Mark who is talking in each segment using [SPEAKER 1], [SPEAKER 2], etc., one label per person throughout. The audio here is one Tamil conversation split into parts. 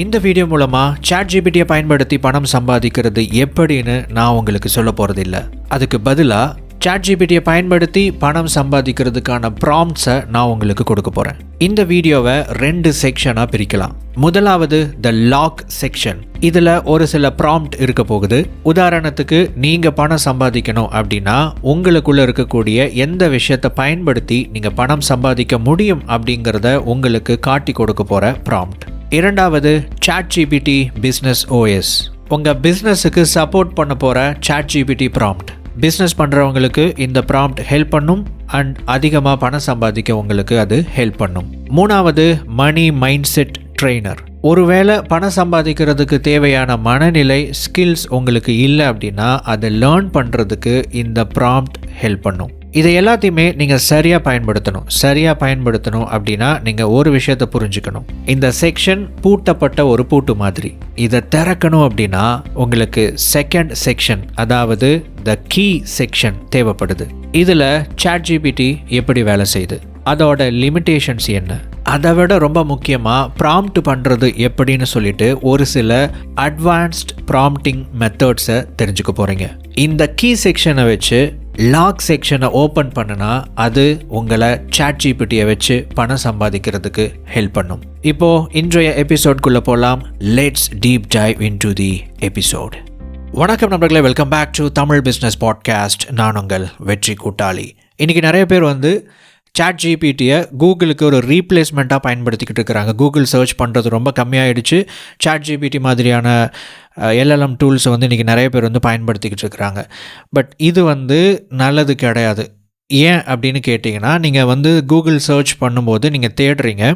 [SPEAKER 1] இந்த வீடியோ மூலமாக சாட் ஜிபிடியை பயன்படுத்தி பணம் சம்பாதிக்கிறது எப்படின்னு நான் உங்களுக்கு சொல்ல போகிறதில்ல அதுக்கு பதிலாக சாட் ஜிபிடியை பயன்படுத்தி பணம் சம்பாதிக்கிறதுக்கான ப்ராம்ப்ஸை நான் உங்களுக்கு கொடுக்க போகிறேன் இந்த வீடியோவை ரெண்டு செக்ஷனாக பிரிக்கலாம். முதலாவது த லாக் செக்ஷன் இதில் ஒரு சில ப்ராம்ப்ட் இருக்க போகுது. உதாரணத்துக்கு நீங்கள் பணம் சம்பாதிக்கணும் அப்படின்னா உங்களுக்குள்ளே இருக்கக்கூடிய எந்த விஷயத்தை பயன்படுத்தி நீங்கள் பணம் சம்பாதிக்க முடியும் அப்படிங்கிறத உங்களுக்கு காட்டி கொடுக்க போகிற ப்ராம்ப்ட் இரண்டாவது சாட் ஜிபிடி பிஸ்னஸ் ஓஎஸ் உங்கள் பிஸ்னஸுக்கு சப்போர்ட் பண்ண போகிற சாட் ஜிபிடி ப்ராம்ப்ட் பிஸ்னஸ் பண்ணுறவங்களுக்கு இந்த ப்ராம்ப்ட் ஹெல்ப் பண்ணும் அண்ட் அதிகமாக பணம் சம்பாதிக்க உங்களுக்கு அது ஹெல்ப் பண்ணும். மூணாவது மணி மைண்ட் செட் ட்ரெய்னர் ஒருவேளை பணம் சம்பாதிக்கிறதுக்கு தேவையான மனநிலை ஸ்கில்ஸ் உங்களுக்கு இல்லை அப்படின்னா அதை லேர்ன் பண்ணுறதுக்கு இந்த ப்ராம்ப்ட் ஹெல்ப் பண்ணும். இதை எல்லாத்தையுமே நீங்கள் சரியாக பயன்படுத்தணும். சரியாக பயன்படுத்தணும் அப்படின்னா நீங்கள் ஒரு விஷயத்தை புரிஞ்சுக்கணும். இந்த செக்ஷன் பூட்டப்பட்ட ஒரு பூட்டு மாதிரி. இதை திறக்கணும் அப்படின்னா உங்களுக்கு செகண்ட் செக்ஷன் அதாவது த கீ செக்ஷன் தேவைப்படுது. இதில் சாட் ஜிபிடி எப்படி வேலை செய்யுது? அதோட லிமிட்டேஷன்ஸ் என்ன? அதை விட ரொம்ப முக்கியமாக ப்ராம்ப்ட் பண்ணுறது எப்படின்னு சொல்லிட்டு ஒரு சில அட்வான்ஸ்ட் ப்ராம்ப்டிங் மெத்தட்ஸை தெரிஞ்சுக்க போகிறீங்க இந்த கீ செக்ஷனை வச்சு லாக் செக்ஷனை ஓப்பன் பண்ணுனா அது உங்களை சாட் ஜிபிடியை வச்சு பணம் சம்பாதிக்கிறதுக்கு ஹெல்ப் பண்ணும். இப்போ இன்றைய எபிசோட்குள்ளே போகலாம் let's deep dive into the episode வணக்கம் நண்பர்களே welcome back to Tamil business podcast நான் உங்கள் வெற்றி கூட்டாளி. இன்றைக்கி நிறைய பேர் வந்து சாட் ஜிபிடியை கூகுளுக்கு ஒரு ரீப்ளேஸ்மெண்ட்டாக பயன்படுத்திக்கிட்டு இருக்கிறாங்க. கூகுள் சர்ச் பண்ணுறது ரொம்ப கம்மியாயிடுச்சு. சாட் ஜிபிடி மாதிரியான எல்எல்எம் டூல்ஸை வந்து இன்றைக்கி நிறைய பேர் வந்து பயன்படுத்திக்கிட்டு இருக்கிறாங்க. பட் இது வந்து நல்லது கிடையாது. ஏன் அப்படின்னு கேட்டிங்கன்னா நீங்கள் வந்து கூகுள் சர்ச் பண்ணும்போது நீங்கள் தேடுறீங்க.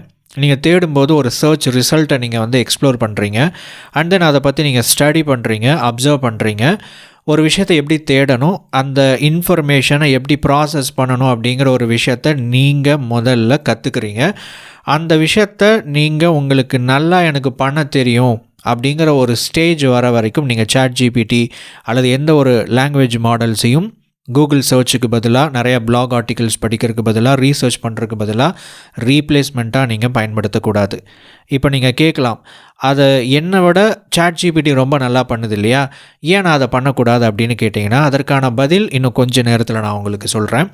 [SPEAKER 1] நீங்கள் தேடும்போது ஒரு சர்ச் ரிசல்ட்டை நீங்கள் வந்து எக்ஸ்ப்ளோர் பண்ணுறீங்க அண்ட் தென் அதை பற்றி நீங்கள் ஸ்டடி பண்ணுறீங்க அப்சர்வ் பண்ணுறீங்க ஒரு விஷயத்தை எப்படி தேடணும் அந்த இன்ஃபர்மேஷனை எப்படி ப்ராசஸ் பண்ணணும் அப்படிங்கிற ஒரு விஷயத்த நீங்கள் முதல்ல கற்றுக்குறீங்க அந்த விஷயத்த நீங்கள் உங்களுக்கு நல்லா எனக்கு பண்ண தெரியும் அப்படிங்கிற ஒரு ஸ்டேஜ் வர வரைக்கும் நீங்கள் சாட் ஜிபிடி அல்லது எந்த ஒரு லாங்குவேஜ் மாடல்ஸையும் கூகுள் சர்ச்சுக்கு பதிலாக நிறையா பிளாக் ஆர்டிகல்ஸ் படிக்கிறதுக்கு பதிலாக ரீசர்ச் பண்ணுறதுக்கு பதிலாக ரீப்ளேஸ்மெண்ட்டாக நீங்கள் பயன்படுத்தக்கூடாது. இப்போ நீங்கள் கேட்கலாம் அதை என்னை விட சாட் ஜிபிடி ரொம்ப நல்லா பண்ணுது இல்லையா? ஏன் நான் அதை பண்ணக்கூடாது அப்படின்னு கேட்டிங்கன்னா அதற்கான பதில் இன்னும் கொஞ்சம் நேரத்தில் நான் உங்களுக்கு சொல்கிறேன்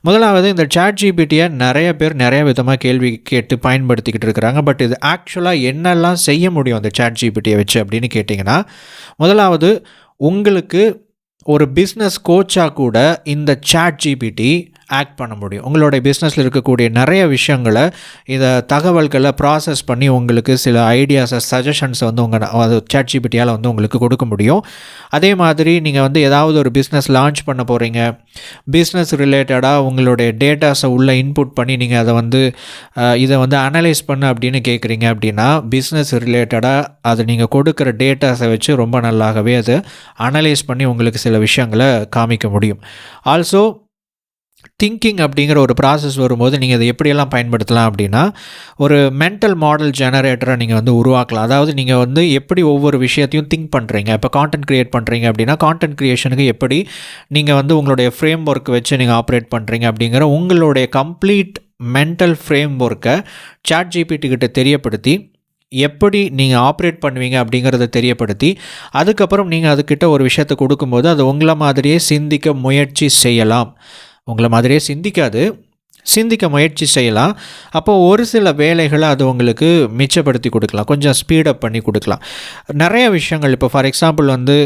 [SPEAKER 1] முதலாவது இந்த சாட் ஜிபிடியை நிறைய பேர் நிறைய விதமாக கேள்வி கேட்டு பயன்படுத்திக்கிட்டு இருக்கிறாங்க. பட் இது ஆக்சுவலாக என்னெல்லாம் செய்ய முடியும் அந்த சாட் ஜிபிடியை வச்சு அப்படின்னு கேட்டிங்கன்னா முதலாவது உங்களுக்கு ஒரு பிஸ்னஸ் கோச்சாக கூட இந்த சாட் ஜிபிடி ஆக்ட் பண்ண முடியும். உங்களுடைய பிஸ்னஸில் இருக்கக்கூடிய நிறைய விஷயங்களை இதை தகவல்களை ப்ராசஸ் பண்ணி உங்களுக்கு சில ஐடியாஸை சஜஷன்ஸை வந்து உங்கள் அது சேட் ஜிபிடியால் வந்து உங்களுக்கு கொடுக்க முடியும். அதே மாதிரி நீங்கள் வந்து ஏதாவது ஒரு பிஸ்னஸ் லான்ச் பண்ண போகிறீங்க பிஸ்னஸ் ரிலேட்டடாக உங்களுடைய டேட்டாஸை உள்ளே இன்புட் பண்ணி நீங்கள் அதை வந்து இதை வந்து அனலைஸ் பண்ண அப்படின்னு கேட்குறீங்க அப்படின்னா பிஸ்னஸ் ரிலேட்டடாக அது நீங்கள் கொடுக்குற டேட்டாஸை வச்சு ரொம்ப நல்லாகவே அதை அனலைஸ் பண்ணி உங்களுக்கு சில விஷயங்களை காமிக்க முடியும். ஆல்சோ திங்கிங் அப்படிங்கிற ஒரு ப்ராசஸ் வரும்போது நீங்கள் அதை எப்படியெல்லாம் பயன்படுத்தலாம் அப்படின்னா ஒரு மென்டல் மாடல் ஜெனரேட்டரை நீங்கள் வந்து உருவாக்கலாம். அதாவது நீங்கள் வந்து எப்படி ஒவ்வொரு விஷயத்தையும் திங்க் பண்ணுறீங்க இப்போ கான்டென்ட் க்ரியேட் பண்ணுறீங்க அப்படின்னா கான்டென்ட் க்ரியேஷனுக்கு எப்படி நீங்கள் வந்து உங்களுடைய ஃப்ரேம் ஒர்க் வச்சு நீங்கள் ஆப்ரேட் பண்ணுறீங்க அப்படிங்கிற உங்களுடைய கம்ப்ளீட் மென்டல் ஃப்ரேம் ஒர்க்கை சாட் ஜிபிடி கிட்ட தெரியப்படுத்தி எப்படி நீங்கள் ஆப்ரேட் பண்ணுவீங்க அப்படிங்கிறத தெரியப்படுத்தி அதுக்கப்புறம் நீங்கள் அதுக்கிட்ட ஒரு விஷயத்தை கொடுக்கும்போது அது உங்களை மாதிரியே சிந்திக்க முயற்சி செய்யலாம். உங்களை மாதிரியே சிந்திக்காது. சிந்திக்க முயற்சி செய்யலாம். அப்போது ஒரு சில வேலைகளை அது உங்களுக்கு மிச்சப்படுத்தி கொடுக்கலாம். கொஞ்சம் ஸ்பீடப் பண்ணி கொடுக்கலாம். நிறைய விஷயங்கள் இப்போ ஃபார் எக்ஸாம்பிள் வந்து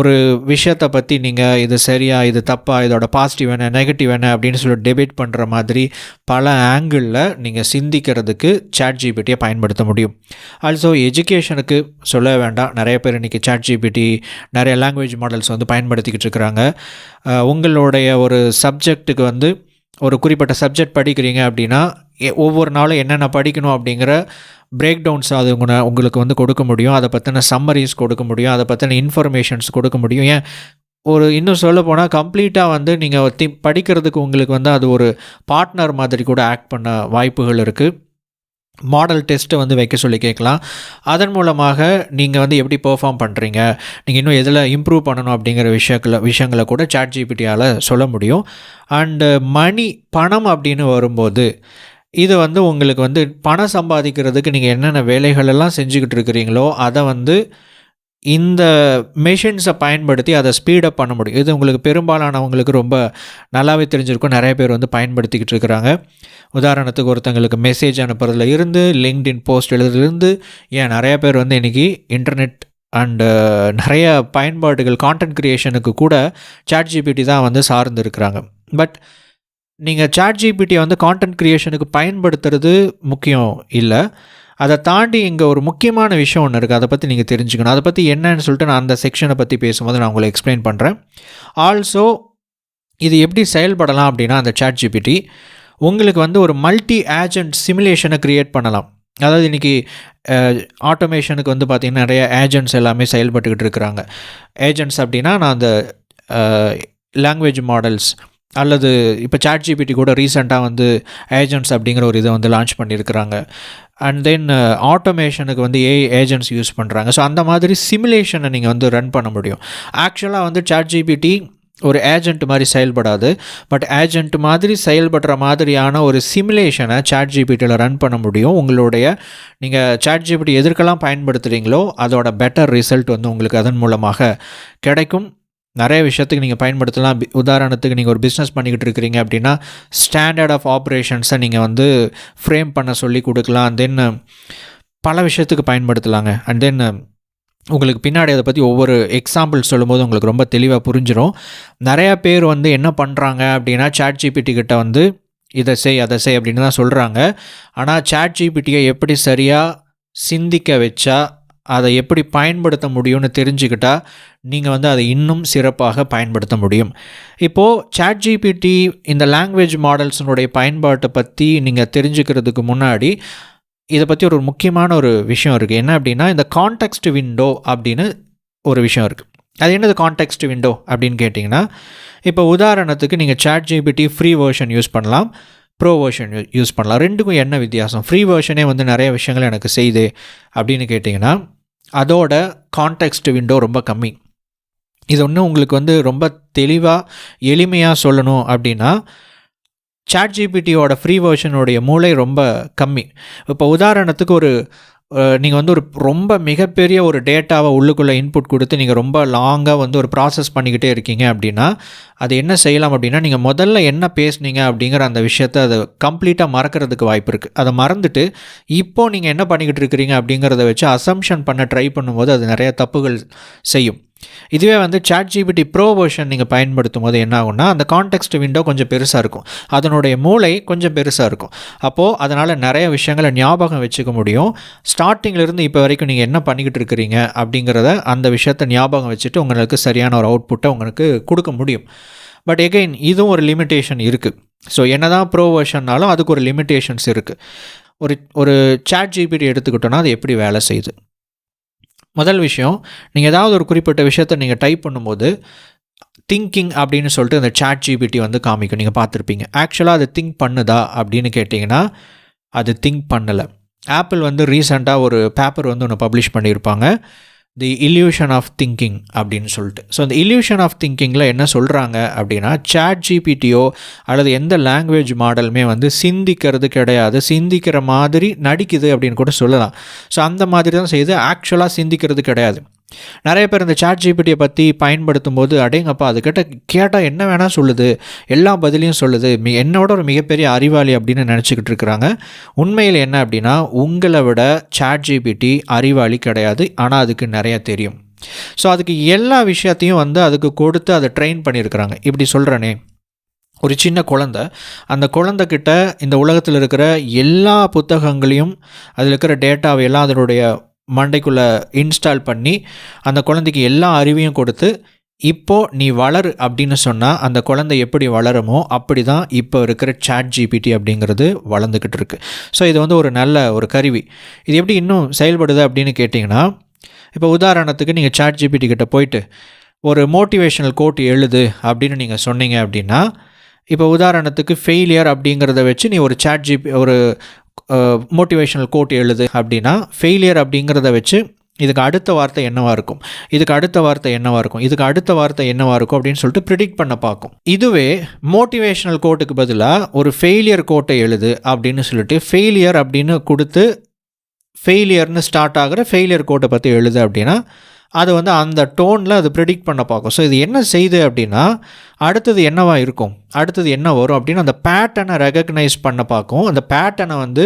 [SPEAKER 1] ஒரு விஷயத்தை பற்றி நீங்கள் இது சரியா இது தப்பா இதோட பாசிட்டிவ் என்ன நெகட்டிவ் என்ன அப்படின்னு சொல்லி டெபேட் பண்ணுற மாதிரி பல ஆங்கிளில் நீங்கள் சிந்திக்கிறதுக்கு சாட் ஜிபிடியை பயன்படுத்த முடியும். ஆல்சோ எஜுகேஷனுக்கு சொல்ல வேண்டாம். நிறைய பேர் இன்றைக்கி சாட் ஜிபிடி நிறைய லாங்குவேஜ் மாடல்ஸ் வந்து பயன்படுத்திக்கிட்டு இருக்கிறாங்க. உங்களுடைய ஒரு சப்ஜெக்ட்டுக்கு வந்து ஒரு குறிப்பிட்ட சப்ஜெக்ட் படிக்கிறீங்க அப்படின்னா ஒவ்வொரு நாளும் என்னென்ன படிக்கணும் அப்படிங்கிற பிரேக் டவுன்ஸ் அது உங்களை உங்களுக்கு வந்து கொடுக்க முடியும். அதை பற்றின சம்மரிஸ் கொடுக்க முடியும். அதை பற்றின இன்ஃபர்மேஷன்ஸ் கொடுக்க முடியும். ஏன்? ஒரு இன்னும் சொல்ல போனால் கம்ப்ளீட்டாக வந்து நீங்கள் தி படிக்கிறதுக்கு உங்களுக்கு வந்து அது ஒரு பார்ட்னர் மாதிரி கூட ஆக்ட் பண்ண வாய்ப்புகள் இருக்குது மாடல் டெஸ்ட்டை வந்து வைக்க சொல்லி கேட்கலாம். அதன் மூலமாக நீங்கள் வந்து எப்படி பெர்ஃபார்ம் பண்ணுறீங்க நீங்கள் இன்னும் எதில் இம்ப்ரூவ் பண்ணணும் அப்படிங்கிற விஷயங்களை விஷயங்களை கூட சாட் ஜிபிடியால் சொல்ல முடியும். அண்டு மணி பணம் அப்படின்னு வரும்போது இது வந்து உங்களுக்கு வந்து பணம் சம்பாதிக்கிறதுக்கு நீங்கள் என்னென்ன வேலைகள் எல்லாம் செஞ்சுக்கிட்டு இருக்கிறீங்களோ அதை வந்து இந்த மெஷின்ஸை பயன்படுத்தி அதை ஸ்பீடப் பண்ண முடியும். இது உங்களுக்கு பெரும்பாலானவங்களுக்கு ரொம்ப நல்லாவே தெரிஞ்சிருக்கும். நிறைய பேர் வந்து பயன்படுத்திக்கிட்டு இருக்கிறாங்க. உதாரணத்துக்கு ஒருத்தங்களுக்கு மெசேஜ் அனுப்புறதுல இருந்து லிங்க்டின் போஸ்ட் எழுதுறதுலேருந்து ஏன் நிறைய பேர் வந்து இன்றைக்கி இன்டர்நெட் அண்டு நிறைய பயன்பாடுகள் கான்டென்ட் க்ரியேஷனுக்கு கூட சாட் ஜிபிடி தான் வந்து சார்ந்து இருக்கிறாங்க. பட் நீங்கள் சாட் ஜிபிடியை வந்து கான்டென்ட் க்ரியேஷனுக்கு பயன்படுத்துறது முக்கியம் இல்லை. அதை தாண்டி இங்கே ஒரு முக்கியமான விஷயம் ஒன்று இருக்குது அதை பற்றி நீங்கள் தெரிஞ்சுக்கணும். அதை பற்றி என்னன்னு சொல்லிட்டு நான் அந்த செக்ஷனை பற்றி பேசும்போது நான் உங்களை எக்ஸ்பிளைன் பண்ணுறேன் ஆல்சோ இது எப்படி செயல்படலாம் அப்படின்னா அந்த சாட் ஜிபிடி உங்களுக்கு வந்து ஒரு மல்டி ஏஜென்ட் சிமுலேஷனை க்ரியேட் பண்ணலாம். அதாவது இன்றைக்கி ஆட்டோமேஷனுக்கு வந்து பார்த்திங்கன்னா நிறைய ஏஜென்ட்ஸ் எல்லாமே செயல்பட்டுக்கிட்டு இருக்கிறாங்க. ஏஜென்ட்ஸ் அப்படின்னா நான் அந்த லாங்குவேஜ் மாடல்ஸ் அல்லது இப்போ சாட் ஜிபிடி கூட ரீசெண்டாக வந்து ஏஜென்ட்ஸ் அப்படிங்கிற ஒரு இதை வந்து லான்ச் பண்ணியிருக்கிறாங்க. அண்ட் தென் ஆட்டோமேஷனுக்கு வந்து ஏ ஏஜென்ட்ஸ் யூஸ் பண்ணுறாங்க ஸோ அந்த மாதிரி சிமுலேஷனை நீங்கள் வந்து ரன் பண்ண முடியும். ஆக்சுவலாக வந்து சாட் ஜிபிடி ஒரு ஏஜென்ட் மாதிரி செயல்படாது. பட் ஏஜென்ட் மாதிரி செயல்படுற மாதிரியான ஒரு சிமுலேஷனை சாட் ஜிபிடியில் ரன் பண்ண முடியும். உங்களுடைய நீங்கள் சாட் ஜிபிடி எதற்கெல்லாம் பயன்படுத்துகிறீங்களோ அதோட பெட்டர் ரிசல்ட் வந்து உங்களுக்கு அதன் மூலமாக கிடைக்கும். நிறைய விஷயத்துக்கு நீங்கள் பயன்படுத்தலாம். உதாரணத்துக்கு நீங்கள் ஒரு பிஸ்னஸ் பண்ணிக்கிட்டு இருக்கிறீங்க அப்படின்னா ஸ்டாண்டர்ட் ஆஃப் ஆப்ரேஷன்ஸை நீங்கள் வந்து ஃப்ரேம் பண்ண சொல்லி கொடுக்கலாம். தென் பல விஷயத்துக்கு பயன்படுத்தலாங்க. அண்ட் தென் உங்களுக்கு பின்னாடி அதை பற்றி ஒவ்வொரு எக்ஸாம்பிள் சொல்லும்போது உங்களுக்கு ரொம்ப தெளிவாக புரிஞ்சிடும் நிறையா பேர் வந்து என்ன பண்ணுறாங்க அப்படின்னா சாட் ஜிபிடி கிட்ட வந்து இதை செய் அதை செய் அப்படின்னு தான் சொல்கிறாங்க ஆனால் சாட் ஜிபிடியை எப்படி சரியாக சிந்திக்க வச்சா அதை எப்படி பயன்படுத்த முடியும்னு தெரிஞ்சுக்கிட்டால் நீங்கள் வந்து அதை இன்னும் சிறப்பாக பயன்படுத்த முடியும். இப்போது சாட் ஜிபிடி இந்த லாங்குவேஜ் மாடல்ஸினுடைய பயன்பாட்டை பற்றி நீங்கள் தெரிஞ்சுக்கிறதுக்கு முன்னாடி இதை பற்றி ஒரு முக்கியமான ஒரு விஷயம் இருக்குது என்ன அப்படின்னா இந்த கான்டெக்ஸ்ட் விண்டோ அப்படின்னு ஒரு விஷயம் இருக்குது அது என்னது கான்டெக்ஸ்ட் விண்டோ அப்படின்னு கேட்டிங்கன்னா இப்போ உதாரணத்துக்கு நீங்கள் chat GPT free version use பண்ணலாம் ப்ரோ வேர்ஷன் யூஸ் பண்ணலாம். ரெண்டுக்கும் என்ன வித்தியாசம்? ஃப்ரீ வேர்ஷனே வந்து நிறைய விஷயங்கள் எனக்கு செய்யுது அப்படின்னு கேட்டிங்கன்னா அதோட கான்டெக்ஸ்ட் விண்டோ ரொம்ப கம்மி. இது ஒன்று உங்களுக்கு வந்து ரொம்ப தெளிவாக எளிமையாக சொல்லணும் அப்படின்னா சாட் ஜிபிடியோட ஃப்ரீ வேர்ஷனுடைய மூளை ரொம்ப கம்மி. இப்போ உதாரணத்துக்கு ஒரு நீங்கள் வந்து ஒரு ரொம்ப மிகப்பெரிய ஒரு டேட்டாவை உள்ளுக்குள்ளே இன்புட் கொடுத்து நீங்கள் ரொம்ப லாங்காக வந்து ஒரு ப்ராசஸ் பண்ணிக்கிட்டே இருக்கீங்க அப்படின்னா அது என்ன செய்யலாம் அப்படின்னா நீங்கள் முதல்ல என்ன பேசுனீங்க அப்படிங்கிற அந்த விஷயத்த அதை கம்ப்ளீட்டாக மறக்கிறதுக்கு வாய்ப்பு இருக்குது அதை மறந்துட்டு இப்போது நீங்கள் என்ன பண்ணிக்கிட்டு இருக்கிறீங்க அப்படிங்கிறத வச்சு அசம்ஷன் பண்ண ட்ரை பண்ணும்போது அது நிறைய தப்புகள் செய்யும். இதுவே வந்து சாட் ஜிபிடி ப்ரோ வெர்ஷன் நீங்கள் பயன்படுத்தும் போது என்ன ஆகும்னா அந்த கான்டெக்ஸ்ட் விண்டோ கொஞ்சம் பெருசாக இருக்கும். அதனுடைய மூளை கொஞ்சம் பெருசாக இருக்கும். அப்போது அதனால் நிறைய விஷயங்களை ஞாபகம் வச்சுக்க முடியும். ஸ்டார்டிங்லேருந்து இப்போ வரைக்கும் நீங்கள் என்ன பண்ணிக்கிட்டு இருக்கிறீங்க அப்படிங்கிறத அந்த விஷயத்தை ஞாபகம் வச்சுட்டு உங்களுக்கு சரியான ஒரு அவுட்புட்டை உங்களுக்கு கொடுக்க முடியும். பட் எகைன் இதுவும் ஒரு லிமிட்டேஷன் இருக்குது ஸோ என்ன தான் ப்ரோ வெர்ஷன்னாலும் அதுக்கு ஒரு லிமிட்டேஷன்ஸ் இருக்குது ஒரு ஒரு சாட் ஜிபிடி எடுத்துக்கிட்டோன்னா அது எப்படி வேலை செய்யுது? முதல் விஷயம் நீங்கள் ஏதாவது ஒரு குறிப்பிட்ட விஷயத்தை நீங்கள் டைப் பண்ணும்போது திங்கிங் அப்படின்னு சொல்லிட்டு அந்த சாட் ஜிபிடி வந்து காமிக்கும். நீங்கள் பார்த்துருப்பீங்க. ஆக்சுவலாக அது திங்க் பண்ணுதா அப்படின்னு கேட்டிங்கன்னா அது திங்க் பண்ணலை. ஆப்பிள் வந்து ரீசெண்டாக ஒரு பேப்பர் வந்து ஒன்று பப்ளிஷ் பண்ணியிருப்பாங்க. தி இல்யூஷன் ஆஃப் திங்கிங் அப்படின்னு சொல்லிட்டு. ஸோ அந்த இல்யூஷன் ஆஃப் திங்கிங்கில் என்ன சொல்கிறாங்க அப்படின்னா சாட் ஜிபிடியோ அல்லது எந்த லாங்குவேஜ் மாடலுமே வந்து சிந்திக்கிறது கிடையாது சிந்திக்கிற மாதிரி நடிக்குது அப்படின்னு கூட சொல்லலாம். ஸோ அந்த மாதிரி தான் செய்யுது ஆக்சுவலாக சிந்திக்கிறது கிடையாது. நிறைய பேர் இந்த சாட் ஜிபிடியை பற்றி பயன்படுத்தும் போது அடேங்கப்பா அதுக்கிட்ட கேட்டால் என்ன வேணால் சொல்லுது எல்லா பதிலையும் சொல்லுது மி என்னோட ஒரு மிகப்பெரிய அறிவாளி அப்படின்னு நினச்சிக்கிட்டு இருக்கிறாங்க. உண்மையில் என்ன அப்படின்னா உங்களை விட சாட் ஜிபிடி அறிவாளி கிடையாது ஆனால் அதுக்கு நிறைய தெரியும். ஸோ அதுக்கு எல்லா விஷயத்தையும் வந்து அதுக்கு கொடுத்து அதை ட்ரெயின் பண்ணியிருக்கிறாங்க. இப்படி சொல்கிறேனே ஒரு சின்ன குழந்த அந்த குழந்தைக்கிட்ட இந்த உலகத்தில் இருக்கிற எல்லா புத்தகங்களையும் அதில் இருக்கிற டேட்டாவை எல்லாம் அதனுடைய மண்டைக்குள்ளே இன்ஸ்டால் பண்ணி அந்த குழந்தைக்கு எல்லா அறிவையும் கொடுத்து இப்போது நீ வளரு அப்படின்னு சொன்னால் அந்த குழந்தை எப்படி வளருமோ அப்படி தான் இப்போ இருக்கிற சாட் ஜிபிடி அப்படிங்கிறது வளர்ந்துக்கிட்டு இருக்கு. ஸோ இது வந்து ஒரு நல்ல ஒரு கருவி. இது எப்படி இன்னும் செயல்படுது அப்படின்னு கேட்டிங்கன்னா இப்போ உதாரணத்துக்கு நீங்கள் சாட் ஜிபிடி கிட்ட போயிட்டு ஒரு மோட்டிவேஷனல் கோட் எழுது அப்படின்னு நீங்கள் சொன்னீங்க அப்படின்னா இப்போ உதாரணத்துக்கு ஃபெயிலியர் அப்படிங்கிறத வச்சு நீ ஒரு சாட் ஜிபி ஒரு மோட்டிவேஷனல் கோட் எழுது அப்படின்னா ஃபெயிலியர் அப்படிங்கிறத வச்சு இதுக்கு அடுத்த வார்த்தை என்னவாக இருக்கும்? இதுக்கு அடுத்த வார்த்தை என்னவாக இருக்கும்? இதுக்கு அடுத்த வார்த்தை என்னவாக இருக்கும்? அப்படின்னு சொல்லிட்டு ப்ரிடிக்ட் பண்ண பார்க்கும். இதுவே மோட்டிவேஷனல் கோட்டுக்கு பதிலாக ஒரு ஃபெயிலியர் கோட்டை எழுது அப்படின்னு சொல்லிட்டு ஃபெயிலியர் அப்படின்னு கொடுத்து ஃபெயிலியர்னு ஸ்டார்ட் ஆகிற ஃபெயிலியர் கோட்டை பற்றி எழுது அப்படின்னா அது வந்து அந்த டோனில் அது ப்ரிடிக்ட் பண்ண பார்க்கும். ஸோ இது என்ன செய்யுது அப்படின்னா அடுத்தது என்னவாக இருக்கும்? அடுத்தது என்ன வரும் அப்படின்னு அந்த பேட்டனை ரெகக்னைஸ் பண்ண பார்க்கும். அந்த பேட்டனை வந்து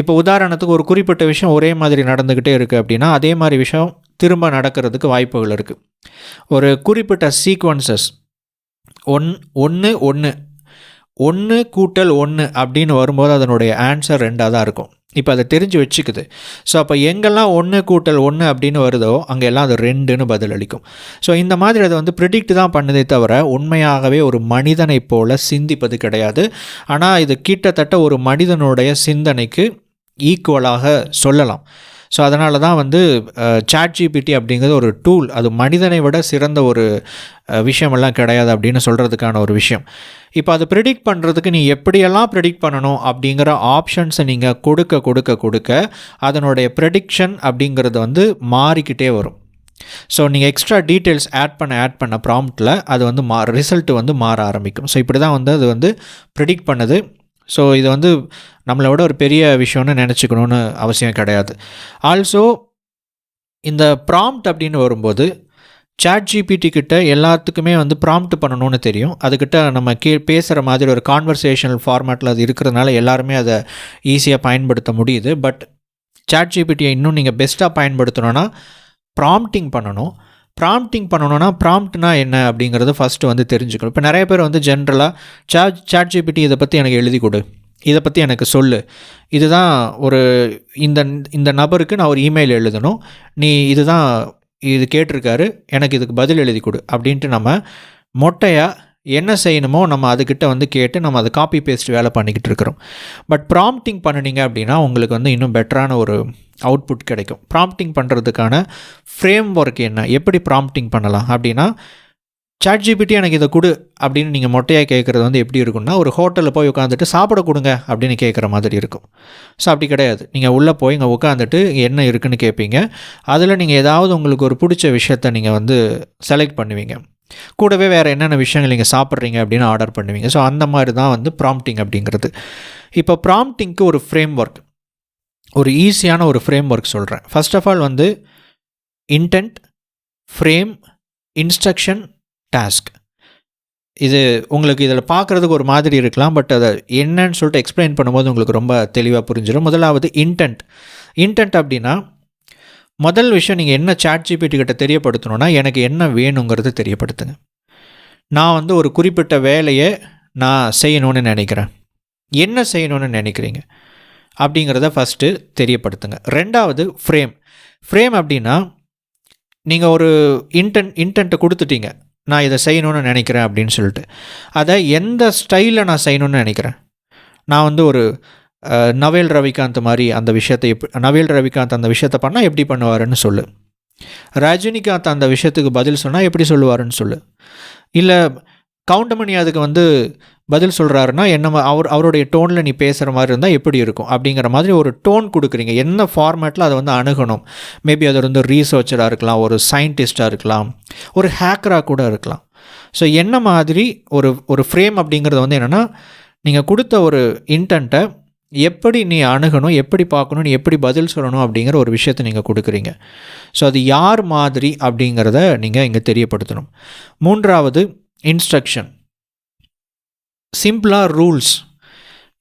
[SPEAKER 1] இப்போ உதாரணத்துக்கு ஒரு குறிப்பிட்ட விஷயம் ஒரே மாதிரி நடந்துக்கிட்டே இருக்குது அப்படின்னா அதே மாதிரி விஷயம் திரும்ப நடக்கிறதுக்கு வாய்ப்புகள் இருக்குது ஒரு குறிப்பிட்ட சீக்வன்சஸ் ஒன் ஒன்று ஒன்று ஒன்று கூட்டல் ஒன்று அப்படின்னு வரும்போது அதனுடைய ஆன்சர் ரெண்டாக தான் இருக்கும். இப்போ அதை தெரிஞ்சு வச்சுக்குது. ஸோ அப்போ எங்கெல்லாம் ஒன்று கூட்டல் ஒன்று அப்படின்னு வருதோ அங்கெல்லாம் அது ரெண்டுன்னு பதில் அளிக்கும். ஸோ இந்த மாதிரி அதை வந்து ப்ரிடிக்ட் தான் பண்ணுதே தவிர உண்மையாகவே ஒரு மனிதனை போல சிந்திப்பது கிடையாது. ஆனால் இது கிட்டத்தட்ட ஒரு மனிதனுடைய சிந்தனைக்கு ஈக்குவலாக சொல்லலாம். ஸோ அதனால தான் வந்து சாட் ஜிபிடி அப்படிங்கிறது ஒரு டூல் அது மனிதனை விட சிறந்த ஒரு விஷயமெல்லாம் கிடையாது அப்படின்னு சொல்கிறதுக்கான ஒரு விஷயம். இப்போ அதை ப்ரிடிக்ட் பண்ணுறதுக்கு நீ எப்படியெல்லாம் ப்ரிடிக்ட் பண்ணணும் அப்படிங்கிற ஆப்ஷன்ஸை நீங்கள் கொடுக்க கொடுக்க கொடுக்க அதனுடைய ப்ரெடிக்ஷன் அப்படிங்கிறது வந்து மாறிக்கிட்டே வரும். ஸோ நீங்கள் எக்ஸ்ட்ரா டீட்டெயில்ஸ் ஆட் பண்ண ஆட் பண்ண ப்ராம்ப்டில் அது வந்து மா ரிசல்ட் வந்து மாற ஆரம்பிக்கும். ஸோ இப்படி தான் வந்து அது வந்து ப்ரிடிக்ட் பண்ணுது. ஸோ இது வந்து நம்மளை விட ஒரு பெரிய விஷயம்னு நினச்சிக்கணும்னு அவசியம் கிடையாது. ஆல்சோ இந்த ப்ராம்ப்ட் அப்படின்னு வரும்போது சாட் ஜிபிடி கிட்ட எல்லாத்துக்குமே வந்து ப்ராம்ப்ட் பண்ணணும்னு தெரியும். அதுக்கிட்ட நம்ம கே பேசுகிற மாதிரி ஒரு கான்வர்சேஷனல் ஃபார்மேட்டில் அது இருக்கிறதுனால எல்லாருமே அதை ஈஸியாக பயன்படுத்த முடியுது. பட் சாட் ஜிபிடியை இன்னும் நீங்கள் பெஸ்ட்டாக பயன்படுத்தணும்னா ப்ராம்ப்டிங் பண்ணணும். ப்ராம்ப்டிங் பண்ணணும்னா ப்ராம்ப்ட்னா என்ன அப்படிங்கிறத ஃபஸ்ட்டு வந்து தெரிஞ்சுக்கணும். இப்போ நிறைய பேர் வந்து ஜென்ரலாக சாட் சாட் ஜிபிடி இதை பற்றி எனக்கு எழுதி கொடு. இதை பற்றி எனக்கு சொல்லு. இதுதான் ஒரு இந்த இந்த நபருக்கு நான் ஒரு இமெயில் எழுதணும். நீ இதுதான் இது கேட்டிருக்காரு எனக்கு இதுக்கு பதில் எழுதி கொடு அப்படின்ட்டு நம்ம மொட்டையாக என்ன செய்யணுமோ நம்ம அதுக்கிட்ட வந்து கேட்டு நம்ம அதை காப்பி பேஸ்ட் வேலை பண்ணிக்கிட்டு இருக்கிறோம். பட் ப்ராம்ப்டிங் பண்ணினீங்க அப்படின்னா உங்களுக்கு வந்து இன்னும் பெட்டரான ஒரு அவுட்புட் கிடைக்கும். ப்ராம்ப்டிங் பண்ணுறதுக்கான ஃப்ரேம் ஒர்க் என்ன? எப்படி ப்ராம்ப்டிங் பண்ணலாம்? அப்படின்னா சாட் ஜிபிடி எனக்கு இதை கொடு அப்படின்னு நீங்கள் மொட்டையாக கேட்குறது வந்து எப்படி இருக்கும்னா ஒரு ஹோட்டலில் போய் உட்காந்துட்டு சாப்பிட கொடுங்க அப்படின்னு கேட்குற மாதிரி இருக்கும். ஸோ அப்படி கிடையாது. நீங்கள் உள்ளே போய் இங்கே உட்காந்துட்டு என்ன இருக்குன்னு கேட்பீங்க. அதில் நீங்கள் ஏதாவது உங்களுக்கு ஒரு பிடிச்ச விஷயத்த நீங்கள் வந்து செலக்ட் பண்ணுவீங்க. கூடவே வேறு என்னென்ன விஷயங்கள் நீங்கள் சாப்பிட்றீங்க அப்படின்னு ஆர்டர் பண்ணுவீங்க. ஸோ அந்த மாதிரி தான் வந்து ப்ராம்ப்டிங் அப்படிங்கிறது. இப்போ ப்ராம்ப்டிங்க்கு ஒரு ஃப்ரேம் ஒர்க் ஒரு ஈஸியான ஒரு ஃப்ரேம் ஒர்க் சொல்கிறேன் ஃபர்ஸ்ட் ஆஃப் ஆல் வந்து இன்டென்ட் ஃப்ரேம் இன்ஸ்ட்ரக்ஷன் டாஸ்க் இது உங்களுக்கு இதில் பார்க்குறதுக்கு ஒரு மாதிரி இருக்கலாம் பட் அதை என்னன்னு சொல்லிட்டு எக்ஸ்பிளைன் பண்ணும்போது உங்களுக்கு ரொம்ப தெளிவாக புரிஞ்சிடும் முதலாவது இன்டென்ட் இன்டென்ட் அப்படின்னா முதல் விஷயம் நீங்கள் என்ன சாட் ஜிபிடி கிட்ட தெரியப்படுத்தணும்னா எனக்கு என்ன வேணுங்கிறத தெரியப்படுத்துங்க. நான் வந்து ஒரு குறிப்பிட்ட வேலையை நான் செய்யணும்னு நினைக்கிறேன். என்ன செய்யணும்னு நினைக்கிறீங்க? அப்படிங்கிறத ஃபஸ்ட்டு தெரியப்படுத்துங்க. ரெண்டாவது ஃப்ரேம் ஃப்ரேம் அப்படின்னா நீங்கள் ஒரு இன்டென்ட் இன்டென்ட்டை கொடுத்துட்டீங்க. நான் இதை செய்யணும்னு நினைக்கிறேன் அப்படின்னு சொல்லிட்டு. அதை எந்த ஸ்டைலில் நான் செய்யணும்னு நினைக்கிறேன்? நான் வந்து ஒரு நவேல் ரவிகாந்த் மாதிரி அந்த விஷயத்தை எப் நவேல் ரவிகாந்த் அந்த விஷயத்தை பண்ணால் எப்படி பண்ணுவாருன்னு சொல்லு. ரஜினிகாந்த் அந்த விஷயத்துக்கு பதில் சொன்னால் எப்படி சொல்லுவாருன்னு சொல்லு. இல்லை கவுண்டமணி அதுக்கு வந்து பதில் சொல்கிறாருன்னா என்ன அவர் அவருடைய டோனில் நீ பேசுகிற மாதிரி இருந்தால் எப்படி இருக்கும்? அப்படிங்கிற மாதிரி ஒரு டோன் கொடுக்குறீங்க. என்ன ஃபார்மேட்டில் அதை வந்து அணுகணும்? மேபி அது வந்து ரீசர்ச்சராக இருக்கலாம் ஒரு சயின்டிஸ்ட்டாக இருக்கலாம் ஒரு ஹேக்கராக கூட இருக்கலாம். ஸோ என்ன மாதிரி ஒரு ஒரு ஃப்ரேம் அப்படிங்கிறது வந்து என்னென்னா நீங்கள் கொடுத்த ஒரு இன்டென்ட்டை எப்படி நீ அணுகணும் எப்படி பார்க்கணும் நீ எப்படி பதில் சொல்லணும் அப்படிங்கிற ஒரு விஷயத்தை நீங்கள் கொடுக்குறீங்க. ஸோ அது யார் மாதிரி அப்படிங்கிறத நீங்கள் இங்கே தெரியப்படுத்தணும். மூன்றாவது இன்ஸ்ட்ரக்ஷன் சிம்பிளாக ரூல்ஸ்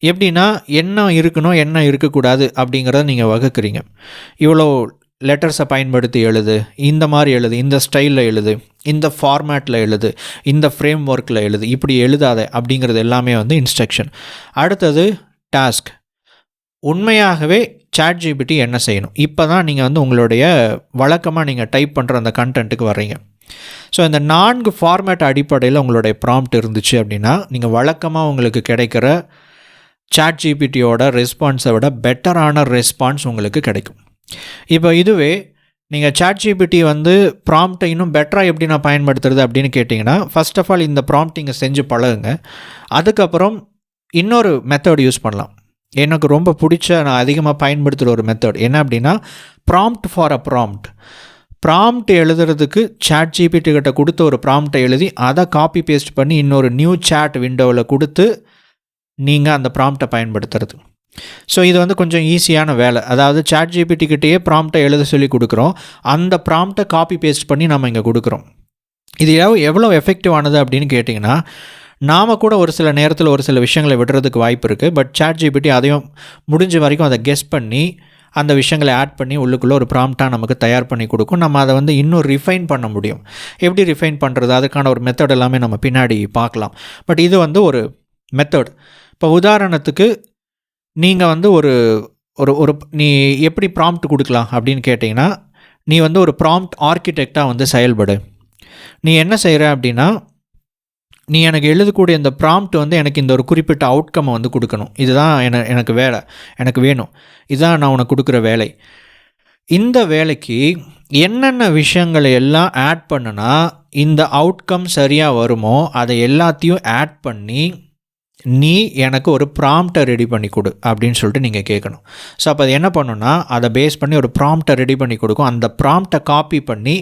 [SPEAKER 1] எப்படின்னா என்ன இருக்கணும் என்ன இருக்கக்கூடாது அப்படிங்கிறத நீங்கள் வகுக்கிறீங்க. இவ்வளோ லெட்டர்ஸை பயன்படுத்தி எழுது இந்த மாதிரி எழுது இந்த ஸ்டைலில் எழுது இந்த ஃபார்மேட்டில் எழுது இந்த ஃப்ரேம் ஒர்க்கில் எழுது இப்படி எழுதாத அப்படிங்கிறது எல்லாமே வந்து இன்ஸ்ட்ரக்ஷன் அடுத்தது டாஸ்க் உண்மையாகவே சாட் ஜிபிடி என்ன செய்யணும்? இப்போ தான் நீங்கள் வந்து உங்களுடைய வழக்கமாக நீங்கள் டைப் பண்ணுற அந்த கண்டென்ட்டுக்கு வர்றீங்க. ஸோ இந்த நான்கு ஃபார்மேட் அடிப்படையில் உங்களுடைய ப்ராம்ப்ட் இருந்துச்சு அப்படின்னா நீங்கள் வழக்கமாக உங்களுக்கு கிடைக்கிற சாட் ஜிபிடியோட ரெஸ்பான்ஸை விட பெட்டரான ரெஸ்பான்ஸ் உங்களுக்கு கிடைக்கும். இப்போ இதுவே நீங்கள் சாட் ஜிபிடி வந்து ப்ராம்ப்டை இன்னும் பெட்டராக எப்படி நான் பயன்படுத்துறது அப்படின்னு கேட்டிங்கன்னா ஃபஸ்ட் ஆஃப் ஆல் இந்த ப்ராம்ப்டிங்கை செஞ்சு பழகுங்க. அதுக்கப்புறம் இன்னொரு மெத்தட் யூஸ் பண்ணலாம். எனக்கு ரொம்ப பிடிச்ச நான் அதிகமாக பயன்படுத்துகிற ஒரு மெத்தட் என்ன அப்படின்னா prompt for a prompt prompt எழுதுறதுக்கு சாட் ஜிபிடி கிட்ட கொடுத்த ஒரு ப்ராம்ப்டை எழுதி அதை காப்பி பேஸ்ட் பண்ணி இன்னொரு நியூ சாட் விண்டோவில் கொடுத்து நீங்கள் அந்த ப்ராம்ப்டை பயன்படுத்துறது. ஸோ இது வந்து கொஞ்சம் ஈஸியான வேலை. அதாவது சாட் ஜிபிடி கிட்டேயே ப்ராம்ப்டை எழுத சொல்லி கொடுக்குறோம். அந்த ப்ராம்ப்டை காப்பி பேஸ்ட் பண்ணி நம்ம இங்கே கொடுக்குறோம். இது எவ் எவ்வளோ எஃபெக்டிவானது அப்படின்னு கேட்டிங்கன்னா நாம் கூட ஒரு சில நேரத்தில் ஒரு சில விஷயங்களை விடுறதுக்கு வாய்ப்பு இருக்குது பட் சாட் ஜிபிடி அதையும் முடிஞ்ச வரைக்கும் அதை கெஸ் பண்ணி அந்த விஷயங்களை ஆட் பண்ணி உள்ளுக்குள்ளே ஒரு ப்ராம்ப்டாக நமக்கு தயார் பண்ணி கொடுக்கும். நம்ம அதை வந்து இன்னும் ரிஃபைன் பண்ண முடியும். எப்படி ரிஃபைன் பண்ணுறது அதுக்கான ஒரு மெத்தட் எல்லாமே நம்ம பின்னாடி பார்க்கலாம். பட் இது வந்து ஒரு மெத்தட் இப்போ உதாரணத்துக்கு நீங்கள் வந்து ஒரு ஒரு ஒரு நீ எப்படி ப்ராம்ப்ட் கொடுக்கலாம் அப்படின்னு கேட்டிங்கன்னா நீ வந்து ஒரு ப்ராம்ப்ட் ஆர்கிடெக்டாக வந்து செயல்படு. நீ என்ன செய்கிற அப்படின்னா நீ எனக்கு எழுதக்கூடிய இந்த ப்ராம்ப்ட் வந்து எனக்கு இந்த ஒரு குறிப்பிட்ட அவுட்கம்மை வந்து கொடுக்கணும். இதுதான் என எனக்கு வேலை. எனக்கு வேணும். இதுதான் நான் உனக்கு கொடுக்குற வேலை. இந்த வேலைக்கு என்னென்ன விஷயங்களை எல்லாம் ஆட் பண்ணுனா இந்த அவுட்கம் சரியாக வருமோ அதை எல்லாத்தையும் ஆட் பண்ணி நீ எனக்கு ஒரு ப்ராம்ப்டை ரெடி பண்ணி கொடு அப்படின்னு சொல்லிட்டு நீங்கள் கேட்கணும். ஸோ அப்போ அது என்ன பண்ணுன்னா அதை பேஸ் பண்ணி ஒரு ப்ராம்ப்டை ரெடி பண்ணி கொடுக்கும். அந்த ப்ராம்ப்டை காப்பி பண்ணி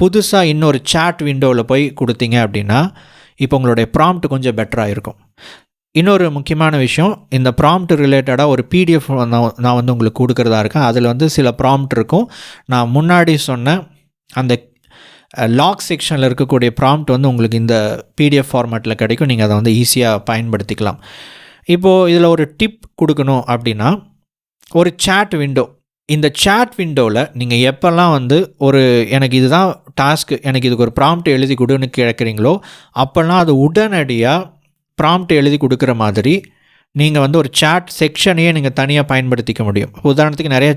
[SPEAKER 1] புதுசாக இன்னொரு சாட் விண்டோவில் போய் கொடுத்தீங்க அப்படின்னா இப்போ உங்களுடைய ப்ராம்ப்ட் கொஞ்சம் பெட்டராக இருக்கும். இன்னொரு முக்கியமான விஷயம் இந்த ப்ராம்ப்ட் ரிலேட்டடாக ஒரு பிடிஎஃப் நான் நான் வந்து உங்களுக்கு கொடுக்குறதா இருக்கேன். அதில் வந்து சில ப்ராம்ப்ட் இருக்கும். நான் முன்னாடி சொன்ன அந்த லாக் செக்ஷனில் இருக்கக்கூடிய ப்ராம்ப்ட் வந்து உங்களுக்கு இந்த பிடிஎஃப் ஃபார்மேட்டில் கிடைக்கும். நீங்கள் அதை வந்து ஈஸியாக பயன்படுத்திக்கலாம். இப்போது இதில் ஒரு டிப் கொடுக்கணும் அப்படின்னா ஒரு சேட் விண்டோ இந்த சேட் விண்டோவில் நீங்கள் எப்போல்லாம் வந்து ஒரு எனக்கு இதுதான் டாஸ்க்கு எனக்கு இதுக்கு ஒரு ப்ராம்ப்ட் எழுதி கொடுன்னு கேட்குறீங்களோ அப்போல்லாம் அது உடனடியாக ப்ராம்ப்ட் எழுதி கொடுக்குற மாதிரி நீங்கள் வந்து ஒரு சேட் செக்ஷனையே நீங்கள் தனியாக பயன்படுத்திக்க முடியும். உதாரணத்துக்கு நிறைய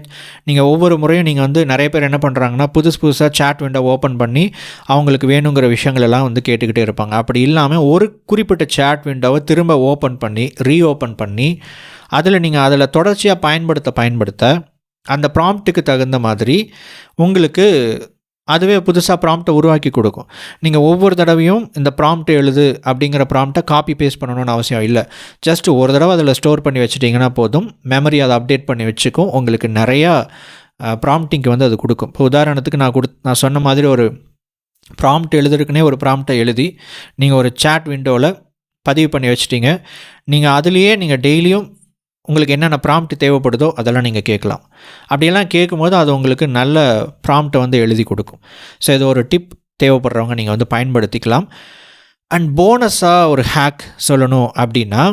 [SPEAKER 1] நீங்கள் ஒவ்வொரு முறையும் நீங்கள் வந்து நிறைய பேர் என்ன பண்ணுறாங்கன்னா புதுசு புதுசாக சேட் விண்டோ ஓப்பன் பண்ணி அவங்களுக்கு வேணுங்கிற விஷயங்கள் எல்லாம் வந்து கேட்டுக்கிட்டே இருப்பாங்க. அப்படி இல்லாமல் ஒரு குறிப்பிட்ட சேட் விண்டோவை திரும்ப ஓப்பன் பண்ணி ரீஓப்பன் பண்ணி அதில் நீங்கள் அதில் தொடர்ச்சியாக பயன்படுத்த பயன்படுத்த அந்த ப்ராம்ப்ட்டுக்கு தகுந்த மாதிரி உங்களுக்கு அதுவே புதுசாக ப்ராம்ப்டை உருவாக்கி கொடுக்கும். நீங்கள் ஒவ்வொரு தடவையும் இந்த ப்ராம்ப்ட் எழுது அப்படிங்கிற ப்ராம்ப்டை காப்பி பேஸ்ட் பண்ணணும்னு அவசியம் இல்லை. ஜஸ்ட் ஒரு தடவை அதில் ஸ்டோர் பண்ணி வச்சுட்டிங்கன்னா போதும். மெமரி அதை அப்டேட் பண்ணி வச்சுக்கும். உங்களுக்கு நிறையா ப்ராம்ப்டிங்க்கு வந்து அது கொடுக்கும். இப்போ உதாரணத்துக்கு நான் கொடு நான் சொன்ன மாதிரி ஒரு ப்ராம்ப்ட் எழுதுறதுக்குனே ஒரு ப்ராம்ப்டை எழுதி நீங்கள் ஒரு சேட் விண்டோவில் பதிவு பண்ணி வச்சுட்டீங்க. நீங்கள் அதுலேயே நீங்கள் டெய்லியும் உங்களுக்கு என்னென்ன ப்ராம்ப்ட் தேவைப்படுதோ அதெல்லாம் நீங்கள் கேட்கலாம். அப்படியெல்லாம் கேட்கும்போது அது உங்களுக்கு நல்ல ப்ராம்ப்டை வந்து எழுதி கொடுக்கும். ஸோ இது ஒரு டிப் தேவைப்படுறவங்க நீங்கள் வந்து பயன்படுத்திக்கலாம். அண்ட் போனஸாக ஒரு ஹேக் சொல்லணும் அப்படின்னா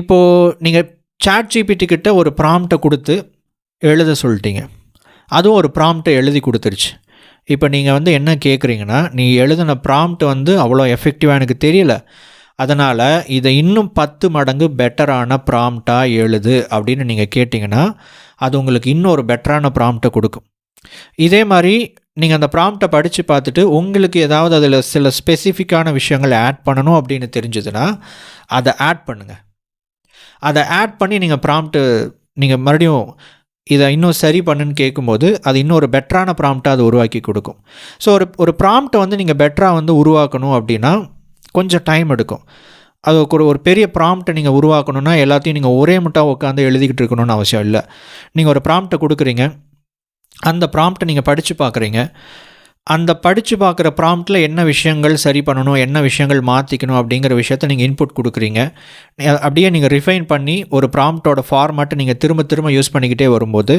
[SPEAKER 1] இப்போது நீங்கள் சாட் ஜிபிடி கிட்ட ஒரு ப்ராம்ப்டை கொடுத்து எழுத சொல்லிட்டீங்க. அதுவும் ஒரு ப்ராம்ப்டை எழுதி கொடுத்துருச்சு. இப்போ நீங்கள் வந்து என்ன கேட்குறீங்கன்னா நீ எழுதின ப்ராம்ப்ட் வந்து அவ்வளோ எஃபெக்டிவாக எனக்கு தெரியல. அதனால் இதை இன்னும் பத்து மடங்கு பெட்டரான ப்ராம்ப்டாக எழுது அப்படின்னு நீங்கள் கேட்டிங்கன்னா அது உங்களுக்கு இன்னொரு பெட்டரான ப்ராம்ப்டை கொடுக்கும். இதே மாதிரி நீங்கள் அந்த ப்ராம்ப்டை படித்து பார்த்துட்டு உங்களுக்கு ஏதாவது அதில் சில ஸ்பெசிஃபிக்கான விஷயங்கள் ஆட் பண்ணணும் அப்படின்னு தெரிஞ்சதுன்னா அதை ஆட் பண்ணுங்கள் அதை ஆட் பண்ணி நீங்கள் ப்ராம்ப்ட்டு நீங்கள் மறுபடியும் இதை இன்னும் சரி பண்ணுன்னு கேட்கும்போது அது இன்னும் ஒரு பெட்டரான ப்ராம்ப்டாக அது உருவாக்கி கொடுக்கும். ஸோ ஒரு ஒரு ப்ராம்ப்டை வந்து நீங்கள் பெட்டராக வந்து உருவாக்கணும் அப்படின்னா கொஞ்சம் டைம் எடுக்கும். அது ஒரு ஒரு பெரிய ப்ராம்ப்டை நீங்கள் உருவாக்கணுன்னா எல்லாத்தையும் நீங்கள் ஒரே முட்டாக உட்காந்து எழுதிக்கிட்டு இருக்கணும்னு அவசியம் இல்லை. நீங்கள் ஒரு ப்ராம்ப்டை கொடுக்குறீங்க. அந்த ப்ராம்ப்டை நீங்கள் படித்து பார்க்குறீங்க. அந்த படித்து பார்க்குற ப்ராம்ப்டில் என்ன விஷயங்கள் சரி பண்ணணும் என்ன விஷயங்கள் மாற்றிக்கணும் அப்படிங்கிற விஷயத்த நீங்கள் இன்புட் கொடுக்குறீங்க. அப்படியே நீங்கள் ரிஃபைன் பண்ணி ஒரு ப்ராம்ப்டோட ஃபார்மேட்டை நீங்கள் திரும்ப திரும்ப யூஸ் பண்ணிக்கிட்டே வரும்போது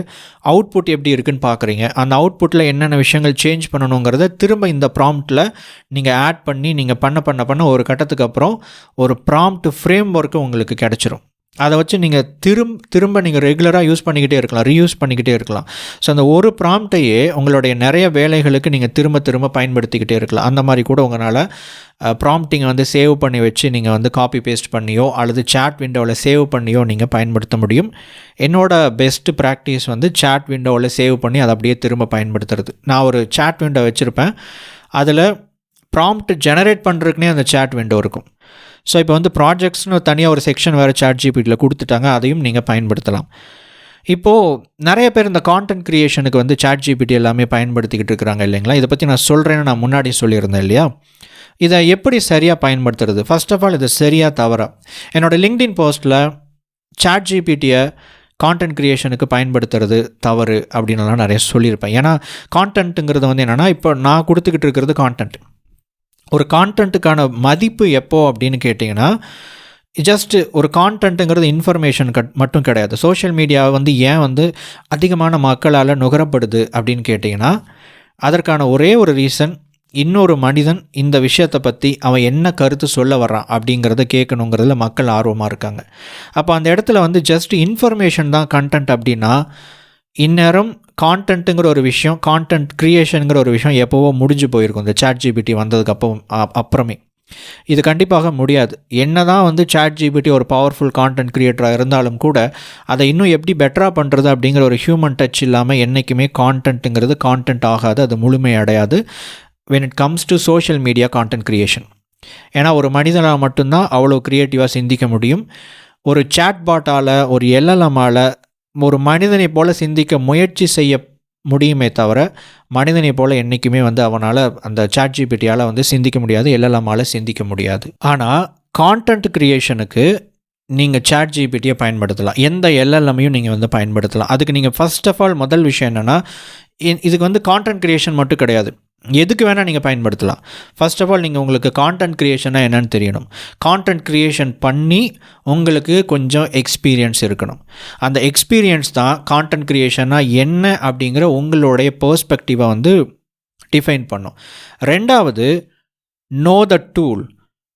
[SPEAKER 1] அவுட்புட் எப்படி இருக்குன்னு பார்க்குறீங்க. அந்த அவுட்புட்டில் என்னென்ன விஷயங்கள் சேஞ்ச் பண்ணணுங்கிறத திரும்ப இந்த ப்ராம்ப்டில் நீங்கள் ஆட் பண்ணி நீங்கள் பண்ண பண்ண பண்ண ஒரு கட்டத்துக்கு அப்புறம் ஒரு ப்ராம்ப்ட் ஃப்ரேம் ஒர்க்கு உங்களுக்கு கிடச்சிரும். அதை வச்சு நீங்கள் திரும்ப திரும்ப நீங்கள் ரெகுலராக யூஸ் பண்ணிக்கிட்டே இருக்கலாம் ரீயூஸ் பண்ணிக்கிட்டே இருக்கலாம். ஸோ அந்த ஒரு ப்ராம்ப்டையே உங்களுடைய நிறைய வேலைகளுக்கு நீங்கள் திரும்ப திரும்ப பயன்படுத்திக்கிட்டே இருக்கலாம். அந்த மாதிரி கூட உங்களால் ப்ராம்ப்டிங்கை வந்து சேவ் பண்ணி வச்சு நீங்கள் வந்து காப்பி பேஸ்ட் பண்ணியோ அல்லது சாட் விண்டோவில் சேவ் பண்ணியோ நீங்கள் பயன்படுத்த முடியும். என்னோடய பெஸ்ட்டு ப்ராக்டிஸ் வந்து சாட் விண்டோவில் சேவ் பண்ணி அதை அப்படியே திரும்ப பயன்படுத்துறது. நான் ஒரு சாட் விண்டோ வச்சுருப்பேன். அதில் ப்ராம்ப்ட் ஜெனரேட் பண்ணுறதுக்குனே அந்த சாட் விண்டோ இருக்கும். ஸோ இப்போ வந்து ப்ராஜெக்ட்ஸ்னு தனியாக ஒரு செக்ஷன் வேறு சாட் ஜிபிடியில் கொடுத்துட்டாங்க அதையும் நீங்கள் பயன்படுத்தலாம். இப்போது நிறைய பேர் இந்த கான்டென்ட் க்ரியேஷனுக்கு வந்து சாட் ஜிபிடி எல்லாமே பயன்படுத்திக்கிட்டு இருக்கிறாங்க இல்லைங்களா? இதை பற்றி நான் சொல்கிறேன்னு நான் முன்னாடி சொல்லியிருந்தேன் இல்லையா? இதை எப்படி சரியாக பயன்படுத்துறது? ஃபர்ஸ்ட் ஆஃப் ஆல் இது சரியாக தவறா? என்னோடய லிங்க்டின் போஸ்ட்டில் சாட் ஜிபிடியை கான்டென்ட் க்ரியேஷனுக்கு பயன்படுத்துறது தவறு அப்படின்னுலாம் நிறைய சொல்லியிருப்பேன். ஏன்னா கான்டென்ட்டுங்கிறது வந்து என்னென்னா இப்போ நான் கொடுத்துக்கிட்டு இருக்கிறது கான்டென்ட் ஒரு கான்டென்ட்டுக்கான மதிப்பு எப்போ அப்படின்னு கேட்டிங்கன்னா ஜஸ்ட் ஒரு கான்டென்ட்டுங்கிறது இன்ஃபர்மேஷன் கட் மட்டும் கிடையாது. சோஷியல் மீடியா வந்து ஏன் வந்து அதிகமான மக்களால் நுகரப்படுது அப்படின்னு கேட்டிங்கன்னா அதற்கான ஒரே ஒரு ரீசன் இன்னொரு மனிதன் இந்த விஷயத்தை பற்றி அவன் என்ன கருத்து சொல்ல வர்றான் அப்படிங்கிறத கேட்கணுங்கிறதுல மக்கள் ஆர்வமாக இருக்காங்க. அப்போ அந்த இடத்துல வந்து ஜஸ்ட் இன்ஃபர்மேஷன் தான் கண்டென்ட் அப்படின்னா இந்நேரம் கான்டென்ட்டுங்கிற ஒரு விஷயம் கான்டென்ட் க்ரியேஷனுங்கிற ஒரு விஷயம் எப்போவோ முடிஞ்சு போயிருக்கும். இந்த சாட் ஜிபிடி வந்ததுக்கு அப்போ அப்புறமே. இது கண்டிப்பாக முடியாது. என்ன தான் வந்து சாட் ஜிபிடி ஒரு பவர்ஃபுல் கான்டென்ட் க்ரியேட்டராக இருந்தாலும் கூட அதை இன்னும் எப்படி பெட்டராக பண்ணுறது அப்படிங்கிற ஒரு ஹியூமன் டச் இல்லாமல் என்றைக்குமே கான்டென்ட்டுங்கிறது கான்டென்ட் ஆகாது. அது முழுமை அடையாது. When it comes to social media content creation ஏன்னா ஒரு மனிதனால் மட்டும்தான் அவ்வளோ க்ரியேட்டிவாக சிந்திக்க முடியும். ஒரு சேட் பாட்டால் ஒரு எல்எல்எம்மால் ஒரு மனிதனை போல் சிந்திக்க முயற்சி செய்ய முடியுமே தவிர மனிதனை போல் என்றைக்குமே வந்து அவனால் அந்த சாட் ஜிபிடியால் வந்து சிந்திக்க முடியாது எல்எல்எம்மால் சிந்திக்க முடியாது. ஆனால் கான்டென்ட் க்ரியேஷனுக்கு நீங்கள் சாட் ஜிபிடியை பயன்படுத்தலாம். எந்த எல்எல்எம்மையும் நீங்கள் வந்து பயன்படுத்தலாம். அதுக்கு நீங்கள் ஃபர்ஸ்ட் ஆஃப் ஆல் முதல் விஷயம் என்னென்னா இதுக்கு வந்து கான்டென்ட் க்ரியேஷன் மட்டும் கிடையாது. எதுக்கு வேணால் நீங்கள் பயன்படுத்தலாம். ஃபர்ஸ்ட் ஆஃப் ஆல் நீங்கள் உங்களுக்கு கான்டென்ட் க்ரியேஷனாக என்னென்னு தெரியணும். கான்டென்ட் க்ரியேஷன் பண்ணி உங்களுக்கு கொஞ்சம் எக்ஸ்பீரியன்ஸ் இருக்கணும். அந்த எக்ஸ்பீரியன்ஸ் தான் கான்டென்ட் க்ரியேஷனாக என்ன அப்படிங்கிற உங்களுடைய பர்ஸ்பெக்டிவை வந்து டிஃபைன் பண்ணும். ரெண்டாவது நோ த டூல்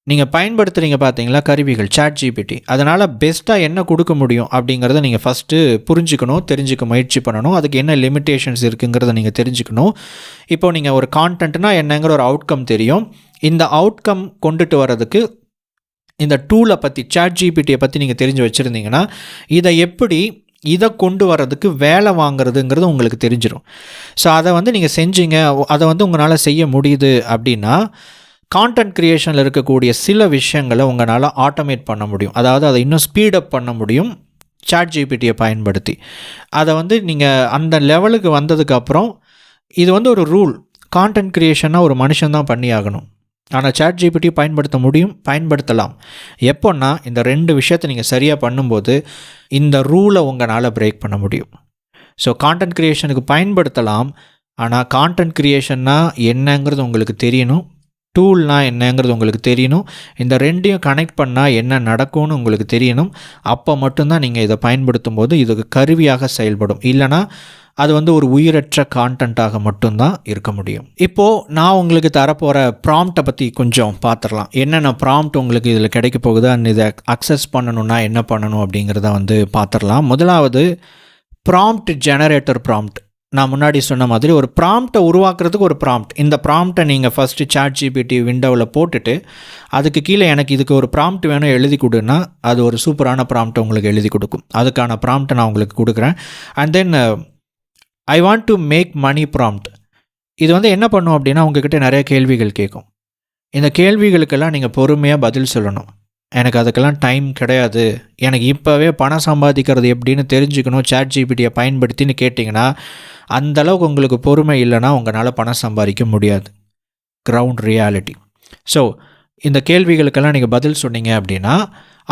[SPEAKER 1] நீங்கள் பயன்படுத்துகிறீங்க பார்த்தீங்களா கருவிகள் சாட் ஜிபிடி அதனால் பெஸ்ட்டாக என்ன கொடுக்க முடியும் அப்படிங்கிறத நீங்கள் ஃபஸ்ட்டு புரிஞ்சுக்கணும் தெரிஞ்சுக்க முயற்சி பண்ணணும். அதுக்கு என்ன லிமிட்டேஷன்ஸ் இருக்குங்கிறத நீங்கள் தெரிஞ்சுக்கணும். இப்போ நீங்கள் ஒரு கான்டென்ட்னா என்னங்கிற ஒரு அவுட்கம் தெரியும். இந்த அவுட்கம் கொண்டுட்டு வர்றதுக்கு இந்த டூலை பற்றி சாட் ஜிபிடியை பற்றி நீங்கள் தெரிஞ்சு வச்சுருந்தீங்கன்னா இதை எப்படி இதை கொண்டு வர்றதுக்கு வேலை வாங்குறதுங்கிறது உங்களுக்கு தெரிஞ்சிடும் ஸோ அதை வந்து நீங்கள் செஞ்சீங்க அதை வந்து உங்களால் செய்ய முடியுது அப்படின்னா கான்டென்ட் க்ரியேஷனில் இருக்கக்கூடிய சில விஷயங்களை உங்களால் ஆட்டோமேட் பண்ண முடியும். அதாவது அதை இன்னும் ஸ்பீடப் பண்ண முடியும். சாட் ஜிபிடியை பயன்படுத்தி. அதை வந்து நீங்கள் அந்த லெவலுக்கு வந்ததுக்கப்புறம் இது வந்து ஒரு ரூல் கான்டென்ட் க்ரியேஷனாக ஒரு மனுஷன் தான் பண்ணி ஆகணும் ஆனால் சாட் ஜிபிடி பயன்படுத்த முடியும் பயன்படுத்தலாம். எப்போன்னா இந்த ரெண்டு விஷயத்தை நீங்கள் சரியாக பண்ணும்போது இந்த ரூலை உங்களால் பிரேக் பண்ண முடியும். ஸோ கான்டென்ட் க்ரியேஷனுக்கு பயன்படுத்தலாம். ஆனால் கான்டென்ட் க்ரியேஷன்னா என்னங்கிறது உங்களுக்கு தெரியணும். டூல்னா என்னங்கிறது உங்களுக்கு தெரியணும். இந்த ரெண்டையும் கனெக்ட் பண்ணால் என்ன நடக்கும்னு உங்களுக்கு தெரியணும். அப்போ மட்டும்தான் நீங்கள் இதை பயன்படுத்தும் போது இதுக்கு கருவியாக செயல்படும். இல்லைனா அது வந்து ஒரு உயிரற்ற கான்டென்ட்டாக மட்டும்தான் இருக்க முடியும். இப்போது நான் உங்களுக்கு தரப்போகிற ப்ராம்ப்டை பற்றி கொஞ்சம் பார்த்துடலாம் என்னென்ன ப்ராம்ப்ட் உங்களுக்கு இதில் கிடைக்க போகுது? அண்ட் இதை அக்சஸ் பண்ணணும்னா என்ன பண்ணணும் அப்படிங்கிறத வந்து பார்த்துடலாம் முதலாவது ப்ராம்ப்ட் ஜெனரேட்டர் ப்ராம்ப்ட் நான் முன்னாடி சொன்ன மாதிரி ஒரு ப்ராம்ப்டை உருவாக்குறதுக்கு ஒரு ப்ராம்ப்ட் இந்த ப்ராம்ப்டை நீங்கள் ஃபஸ்ட்டு சாட் ஜிபிடி விண்டோவில் போட்டுட்டு அதுக்கு கீழே எனக்கு இதுக்கு ஒரு ப்ராம்ப்ட் வேணும் எழுதி கொடுன்னா அது ஒரு சூப்பரான ப்ராம்ப்டை உங்களுக்கு எழுதி கொடுக்கும். அதுக்கான ப்ராம்ப்டை நான் உங்களுக்கு கொடுக்குறேன். And then I want to make money prompt இது வந்து என்ன பண்ணும் அப்படின்னா உங்ககிட்ட நிறைய கேள்விகள் கேட்கும். இந்த கேள்விகளுக்கெல்லாம் நீங்கள் பொறுமையாக பதில் சொல்லணும். எனக்கு அதுக்கெல்லாம் டைம் கிடையாது. எனக்கு இப்போவே பணம் சம்பாதிக்கிறது எப்படின்னு தெரிஞ்சுக்கணும். சாட் ஜிபிடியை பயன்படுத்தின்னு கேட்டிங்கன்னா அந்த அளவுக்கு உங்களுக்கு பொறுமை இல்லைன்னா உங்களால் பணம் சம்பாதிக்க முடியாது. கிரவுண்ட் ரியாலிட்டி ஸோ இந்த கேள்விகளுக்கெல்லாம் நீங்கள் பதில் சொன்னீங்க அப்படின்னா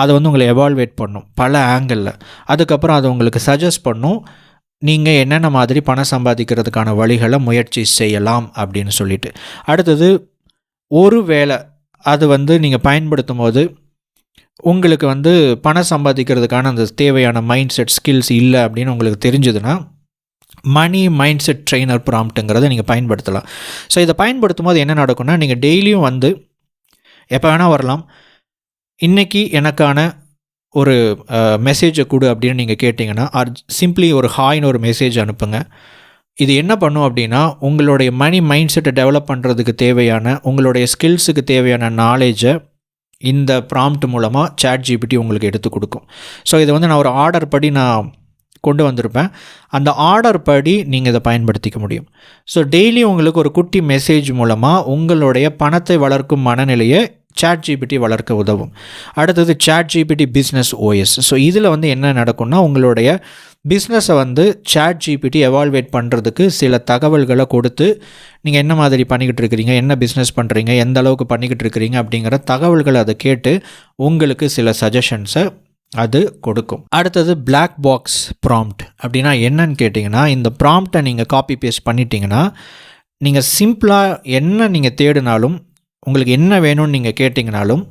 [SPEAKER 1] அதை வந்து உங்களை எவால்வேட் பண்ணும். பல ஆங்கிளில் அதுக்கப்புறம் அதை உங்களுக்கு சஜஸ்ட் பண்ணும். நீங்கள் என்னென்ன மாதிரி பணம் சம்பாதிக்கிறதுக்கான வழிகளை முயற்சி செய்யலாம் அப்படின்னு சொல்லிட்டு. அடுத்தது ஒரு வேளை அது வந்து நீங்கள் பயன்படுத்தும் போது உங்களுக்கு வந்து பணம் சம்பாதிக்கிறதுக்கான அந்த தேவையான மைண்ட் செட் ஸ்கில்ஸ் இல்லை அப்படின்னு உங்களுக்கு தெரிஞ்சதுன்னா மணி மைண்ட் செட் ட்ரெயினர் ப்ராம்ப்ட்டுங்கிறத நீங்கள் பயன்படுத்தலாம். ஸோ இதை பயன்படுத்தும் போது என்ன நடக்கும்னா நீங்கள் டெய்லியும் வந்து எப்போ வேணால் வரலாம். இன்றைக்கி எனக்கான ஒரு மெசேஜை கொடு அப்படின்னு நீங்கள் கேட்டிங்கன்னா ஆர் சிம்ப்ளி ஒரு ஹாய்னு ஒரு மெசேஜ் அனுப்புங்க. இது என்ன பண்ணும் அப்படின்னா உங்களுடைய மணி மைண்ட் செட்டை டெவலப் பண்ணுறதுக்கு தேவையான உங்களுடைய ஸ்கில்ஸுக்கு தேவையான நாலேஜை இந்த ப்ராம்ப்ட் மூலமாக சாட் ஜிபிடி உங்களுக்கு எடுத்து கொடுக்கும். ஸோ இதை வந்து நான் ஒரு ஆர்டர் படி நான் கொண்டு வந்திருப்பேன். அந்த ஆர்டர் படி நீங்கள் இதை பயன்படுத்திக்க முடியும். ஸோ டெய்லி உங்களுக்கு ஒரு குட்டி மெசேஜ் மூலமாக உங்களுடைய பணத்தை வளர்க்கும் மனநிலையை சாட் ஜிபிடி வளர்க்க உதவும். அடுத்தது chat GPT business OS so இதில் வந்து என்ன நடக்கும்னா உங்களுடைய பிஸ்னஸை வந்து சாட் ஜிபிடி எவால்வேட் பண்ணுறதுக்கு சில தகவல்களை கொடுத்து நீங்கள் என்ன மாதிரி பண்ணிக்கிட்டு இருக்கிறீங்க என்ன பிஸ்னஸ் பண்ணுறீங்க எந்த அளவுக்கு பண்ணிக்கிட்டு இருக்கிறீங்க அப்படிங்கிற தகவல்களை அதை கேட்டு உங்களுக்கு சில சஜஷன்ஸை அது கொடுக்கும். அடுத்தது பிளாக் பாக்ஸ் ப்ராம்ப்ட் அப்படின்னா என்னன்னு கேட்டிங்கன்னா இந்த ப்ராம்ப்டை நீங்கள் காப்பி பேஸ்ட் பண்ணிட்டீங்கன்னா நீங்கள் சிம்பிளாக என்ன நீங்கள் தேடினாலும் உங்களுக்கு என்ன வேணும்னு நீங்கள் கேட்டிங்கனாலும்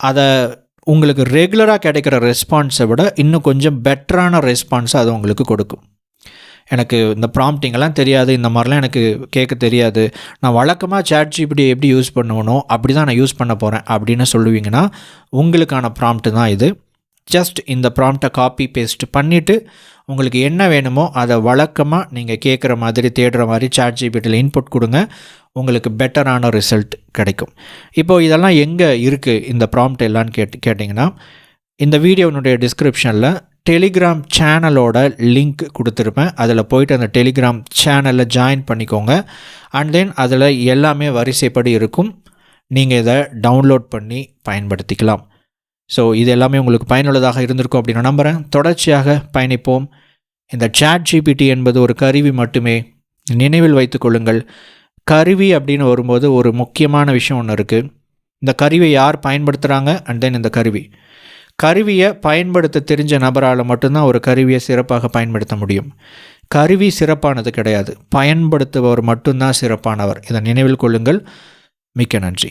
[SPEAKER 1] அதை உங்களுக்கு ரெகுலராக கிடைக்கிற ரெஸ்பான்ஸை விட இன்னும் கொஞ்சம் பெட்டரான ரெஸ்பான்ஸை அது உங்களுக்கு கொடுக்கும். எனக்கு இந்த ப்ராம்ப்டிங்கெல்லாம் தெரியாது இந்த மாதிரிலாம் எனக்கு கேட்க தெரியாது. நான் வழக்கமாக சேட் ஜிபிடி எப்படி யூஸ் பண்ணுவனோ அப்படி தான் நான் யூஸ் பண்ண போகிறேன் அப்படின்னு சொல்லுவீங்கன்னா உங்களுக்கான ப்ராம்ப்ட் தான் இது. ஜஸ்ட் இந்த ப்ராம்ப்டை காப்பி பேஸ்ட் பண்ணிவிட்டு உங்களுக்கு என்ன வேணுமோ அதை வழக்கமாக நீங்கள் கேட்குற மாதிரி தேடுற மாதிரி சேட் ஜிபிட்டியில் இன்புட் கொடுங்க. உங்களுக்கு பெட்டரான ரிசல்ட் கிடைக்கும். இப்போது இதெல்லாம் எங்கே இருக்குது இந்த ப்ராம்ப்ட் எல்லான்னு கேட்டு கேட்டிங்கன்னா இந்த வீடியோனுடைய டிஸ்கிரிப்ஷனில் டெலிகிராம் சேனலோட லிங்க் கொடுத்துருப்பேன். அதில் போயிட்டு அந்த டெலிகிராம் சேனலில் ஜாயின் பண்ணிக்கோங்க. அண்ட் தென் அதில் எல்லாமே வரிசைப்படி இருக்கும். நீங்கள் இதை டவுன்லோட் பண்ணி பயன்படுத்திக்கலாம். ஸோ இது எல்லாமே உங்களுக்கு பயனுள்ளதாக இருந்திருக்கும் அப்படின்னு நம்புகிறேன் தொடர்ச்சியாக பயணிப்போம். இந்த சாட் ஜிபிடி என்பது ஒரு கருவி மட்டுமே. நினைவில் வைத்துக்கொள்ளுங்கள் கருவி அப்படின்னு வரும்போது ஒரு முக்கியமான விஷயம் ஒன்று இருக்குது இந்த கருவியை யார் பயன்படுத்துகிறாங்க அண்ட் தென் இந்த கருவி. கருவியை பயன்படுத்த தெரிஞ்ச நபரால் மட்டும்தான் ஒரு கருவியை சிறப்பாக பயன்படுத்த முடியும். கருவி சிறப்பானது கிடையாது. பயன்படுத்துபவர் மட்டும்தான் சிறப்பானவர். இதை நினைவில் கொள்ளுங்கள். மிக்க நன்றி.